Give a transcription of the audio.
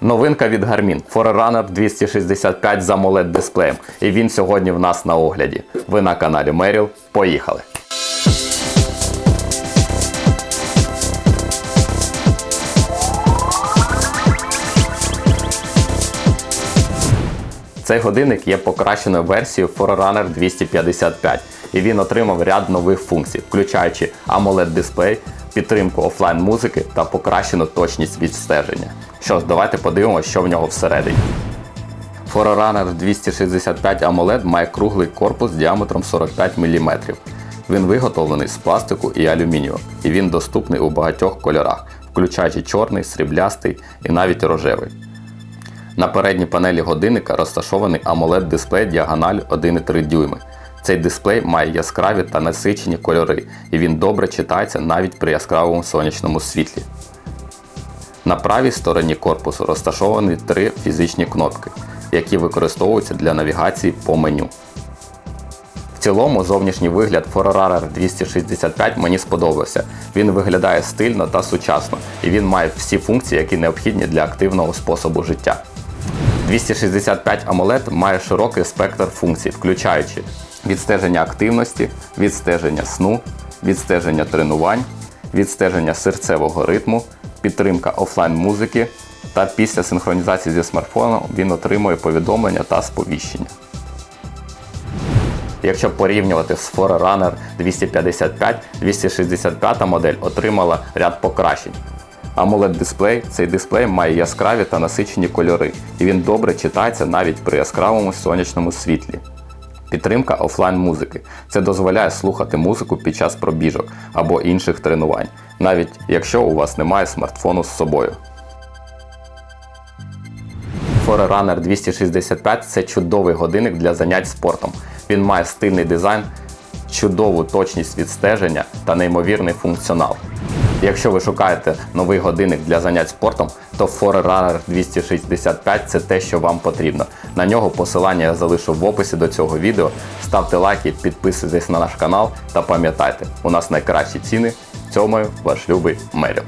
Новинка від Garmin Forerunner 265 з AMOLED дисплеєм. І він сьогодні в нас на огляді. Ви на каналі Merrill. Поїхали! Цей годинник є покращеною версією Forerunner 255 і він отримав ряд нових функцій, включаючи AMOLED дисплей, підтримку офлайн музики та покращену точність відстеження. Що ж, давайте подивимося, що в нього всередині. Forerunner 265 AMOLED має круглий корпус діаметром 45 мм. Він виготовлений з пластику і алюмінію, і він доступний у багатьох кольорах, включаючи чорний, сріблястий і навіть рожевий. На передній панелі годинника розташований AMOLED дисплей діагональ 1,3 дюйми. Цей дисплей має яскраві та насичені кольори, і він добре читається навіть при яскравому сонячному світлі. На правій стороні корпусу розташовані три фізичні кнопки, які використовуються для навігації по меню. В цілому зовнішній вигляд Forerunner 265 мені сподобався. Він виглядає стильно та сучасно, і він має всі функції, які необхідні для активного способу життя. 265 AMOLED має широкий спектр функцій, включаючи відстеження активності, відстеження сну, відстеження тренувань, відстеження серцевого ритму, підтримка офлайн музики та після синхронізації зі смартфоном він отримує повідомлення та сповіщення. Якщо порівнювати з Forerunner 255, 265 модель отримала ряд покращень. AMOLED дисплей цей дисплей має яскраві та насичені кольори, і він добре читається навіть при яскравому сонячному світлі. Підтримка офлайн музики. Це дозволяє слухати музику під час пробіжок або інших тренувань, навіть якщо у вас немає смартфону з собою. Forerunner 265 це чудовий годинник для занять спортом. Він має стильний дизайн, чудову точність відстеження та неймовірний функціонал. Якщо ви шукаєте новий годинник для занять спортом, то Forerunner 265 це те, що вам потрібно. На нього посилання я залишу в описі до цього відео. Ставте лайки, підписуйтесь на наш канал та пам'ятайте, у нас найкращі ціни. Цьомою ваш любий Меріл.